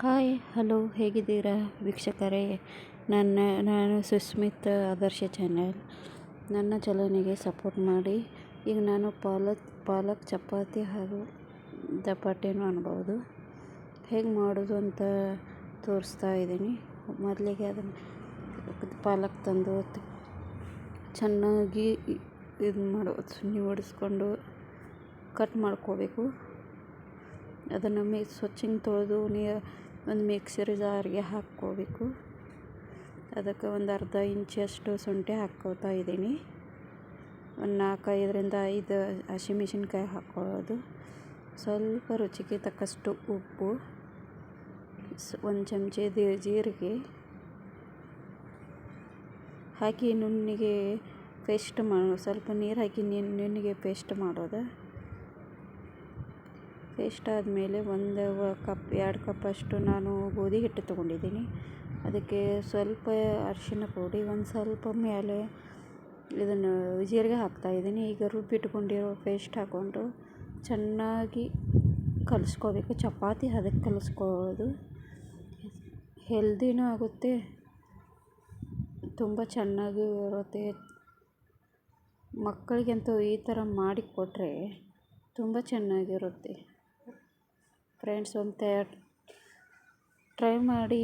Hi hello ಹೇಗಿದ್ದೀರಾ ವೀಕ್ಷಕರೇ? ನನ್ನ, ನಾನು ಸುಸ್ಮಿತ್, ಆದರ್ಶ ಚಾನೆಲ್ ನನ್ನ ಚಲನಿಗೆ ಸಪೋರ್ಟ್ ಮಾಡಿ. ಈಗ ನಾನು ಪಾಲಕ್ ಪಾಲಕ್ ಚಪಾತಿ ಹಾಗೂ ಚಪಾತಿನೂ ಅನ್ಬೋದು. ಹೇಗೆ ಮಾಡೋದು ಅಂತ ತೋರಿಸ್ತಾ ಇದ್ದೀನಿ. ಮೊದಲಿಗೆ ಅದನ್ನು ಪಾಲಕ್ ತಂದು ಚೆನ್ನಾಗಿ ಇದು ಮಾಡೋ ಹೊಡಿಸ್ಕೊಂಡು ಕಟ್ ಮಾಡ್ಕೋಬೇಕು. ಅದನ್ನು ಮೀ, ಸ್ವಚ್ಛಂಗೆ ತೊಳೆದು ನೀರು ಒಂದು ಮಿಕ್ಸರ್ ಜಾರಿಗೆ ಹಾಕ್ಕೋಬೇಕು. ಅದಕ್ಕೆ ಒಂದು ಅರ್ಧ ಇಂಚಷ್ಟು ಶುಂಠಿ ಹಾಕ್ಕೋತಾ ಇದ್ದೀನಿ. ಒಂದು ನಾಲ್ಕೈದರಿಂದ ಐದು ಹಸಿಮೆಣ್ಸಿನ್ಕಾಯಿ ಹಾಕ್ಕೊಳ್ಳೋದು. ಸ್ವಲ್ಪ ರುಚಿಗೆ ತಕ್ಕಷ್ಟು ಉಪ್ಪು ಒಂದು ಚಮಚ ಜೀರಿಗೆ ಹಾಕಿ ನುಣ್ಣಿಗೆ ಪೇಸ್ಟ್ ಮಾಡೋ, ಸ್ವಲ್ಪ ನೀರು ಹಾಕಿ ನುಣ್ಣಿಗೆ ಪೇಸ್ಟ್ ಮಾಡೋದು. ಪೇಸ್ಟ್ ಆದಮೇಲೆ ಒಂದು ಕಪ್, ಎರಡು ಕಪ್ಪಷ್ಟು ನಾನು ಗೋಧಿ ಹಿಟ್ಟು ತೊಗೊಂಡಿದ್ದೀನಿ. ಅದಕ್ಕೆ ಸ್ವಲ್ಪ ಅರಿಶಿನ ಪುಡಿ, ಒಂದು ಸ್ವಲ್ಪ ಮೇಲೆ ಇದನ್ನು ಜೀರಿಗೆ ಹಾಕ್ತಾಯಿದ್ದೀನಿ ಈಗ ರುಬ್ಬಿಟ್ಕೊಂಡಿರೋ ಪೇಸ್ಟ್ ಹಾಕ್ಕೊಂಡು ಚೆನ್ನಾಗಿ ಕಲಿಸ್ಕೋಬೇಕು. ಚಪಾತಿ ಅದಕ್ಕೆ ಕಲಸ್ಕೊಳ್ಳೋದು. ಹೆಲ್ದಿನೂ ಆಗುತ್ತೆ. ತುಂಬ ಚೆನ್ನಾಗಿ ಇರುತ್ತೆ ಮಕ್ಕಳಿಗಂತೂ ಈ ಥರ ಮಾಡಿ ಕೊಟ್ಟರೆ ತುಂಬ ಚೆನ್ನಾಗಿರುತ್ತೆ. ಫ್ರೆಂಡ್ಸ್ ಒಂದು ಟ್ರೈ ಮಾಡಿ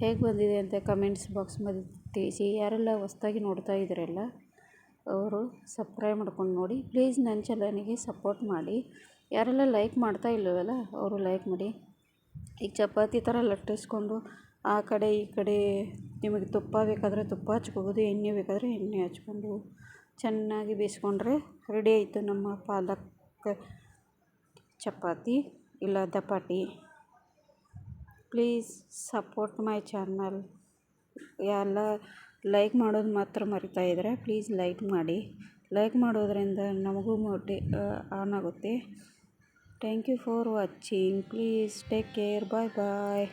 ಹೇಗೆ ಬಂದಿದೆ ಅಂತ ಕಮೆಂಟ್ಸ್ ಬಾಕ್ಸ್ ಮಧ್ಯೆ ತಿಳಿಸಿ. ಯಾರೆಲ್ಲ ಹೊಸ್ದಾಗಿ ನೋಡ್ತಾ ಇದ್ದೀರಲ್ಲ ಅವರು ಸಬ್ಸ್ಕ್ರೈಬ್ ಮಾಡ್ಕೊಂಡು ನೋಡಿ. ಪ್ಲೀಸ್ ನನ್ನ ಚಾನಲಿಗೆ ಸಪೋರ್ಟ್ ಮಾಡಿ. ಯಾರೆಲ್ಲ ಲೈಕ್ ಮಾಡ್ತಾ ಇಲ್ಲವಲ್ಲ ಅವರು ಲೈಕ್ ಮಾಡಿ. ಈಗ ಚಪಾತಿ ಥರ ಲಟ್ಟಿಸ್ಕೊಂಡು ಆ ಕಡೆ ಈ ಕಡೆ ನಿಮಗೆ ತುಪ್ಪ ಬೇಕಾದರೆ ತುಪ್ಪ ಹಚ್ಕೋಬೋದು, ಎಣ್ಣೆ ಬೇಕಾದರೆ ಎಣ್ಣೆ ಹಚ್ಕೊಂಡು ಚೆನ್ನಾಗಿ ಬೇಯಿಸ್ಕೊಂಡ್ರೆ ರೆಡಿ ಆಯಿತು ನಮ್ಮ ಪಾಲಕ್ ಚಪಾತಿ. ಇಲ್ಲ ದಪಾಟಿ ಪ್ಲೀಸ್ ಸಪೋರ್ಟ್ ಮೈ ಚಾನಲ್. ಎಲ್ಲ ಲೈಕ್ ಮಾಡೋದು ಮಾತ್ರ ಮರಿತಾ ಇದ್ದರೆ ಪ್ಲೀಸ್ ಲೈಕ್ ಮಾಡಿ. ಲೈಕ್ ಮಾಡೋದರಿಂದ ನಮಗೂ ಮೋಟಿ ಆನ್ ಆಗುತ್ತೆ. Thank you for watching. Please take care. Bye bye.